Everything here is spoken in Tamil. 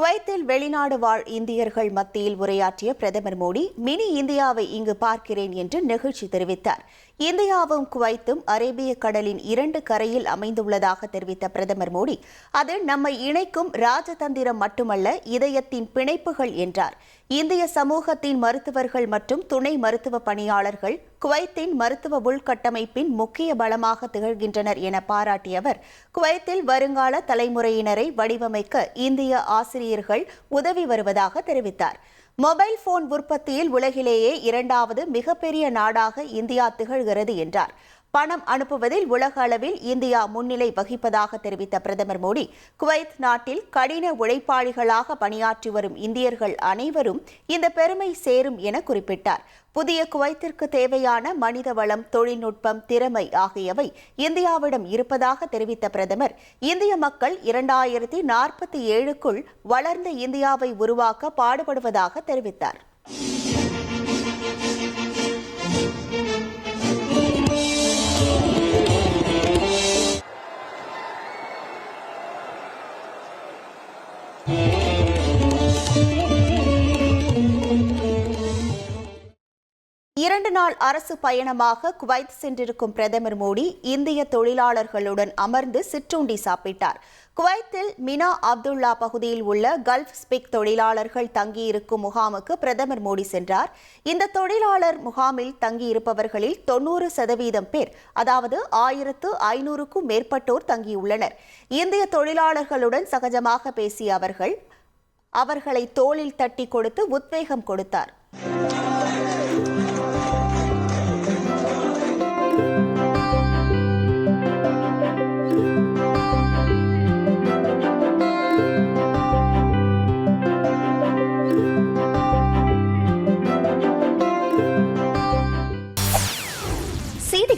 குவைத்தில் வெளிநாடு வாழ் இந்தியர்கள் மத்தியில் உரையாற்றிய பிரதமர் மோடி மினி இந்தியாவை இங்கு பார்க்கிறேன் என்று நெகிழ்ச்சி தெரிவித்தார். இந்தியாவும் குவைத்தும் அரேபிய கடலின் இரண்டு கரையில் அமைந்துள்ளதாக தெரிவித்த பிரதமர் மோடி அது நம்மை இணைக்கும் ராஜதந்திரம் மட்டுமல்ல இதயத்தின் பிணைப்புகள் என்றார். இந்திய சமூகத்தின் மருத்துவர்கள் மற்றும் துணை மருத்துவ பணியாளர்கள் குவைத்தின் மருத்துவ உள்கட்டமைப்பின் முக்கிய பலமாக திகழ்கின்றனர் என பாராட்டிய அவர் குவைத்தில் வருங்கால தலைமுறையினரை வடிவமைக்க இந்திய ஆசிரியர்கள் உதவி வருவதாக தெரிவித்தார். மொபைல் போன் உற்பத்தியில் உலகிலேயே இரண்டாவது மிகப்பெரிய நாடாக இந்தியா திகழ்கிறது என்றார். பணம் அனுப்புவதில் உலக அளவில் இந்தியா முன்னிலை வகிப்பதாக தெரிவித்த பிரதமர் மோடி குவைத் நாட்டில் கடின உழைப்பாளிகளாக பணியாற்றி வரும் இந்தியர்கள் அனைவரும் இந்த பெருமை சேரும் என குறிப்பிட்டார். புதிய குவைத்திற்கு தேவையான மனித வளம் தொழில்நுட்பம் திறமை ஆகியவை இந்தியாவிடம் இருப்பதாக தெரிவித்த பிரதமர் இந்திய மக்கள் இரண்டாயிரத்தி நாற்பத்தி ஏழுக்குள் வளர்ந்த இந்தியாவை உருவாக்க பாடுபடுவதாக தெரிவித்தார். இரண்டு நாள் அரசு பயணமாக குவைத் சென்றிருக்கும் பிரதமர் மோடி இந்திய தொழிலாளர்களுடன் அமர்ந்து சிற்றுண்டி சாப்பிட்டார். குவைத்தில் மினா அப்துல்லா பகுதியில் உள்ள கல்ஃப் ஸ்பிக் தொழிலாளர்கள் தங்கியிருக்கும் முகாமுக்கு பிரதமர் மோடி சென்றார். இந்த தொழிலாளர் முகாமில் தங்கியிருப்பவர்களில் தொன்னூறு சதவீதம் பேர் அதாவது ஆயிரத்து ஐநூறுக்கும் மேற்பட்டோர் தங்கியுள்ளனர். இந்திய தொழிலாளர்களுடன் சகஜமாக பேசிய அவர்கள் அவர்களை தோளில் தட்டி கொடுத்து உத்வேகம் கொடுத்தார்.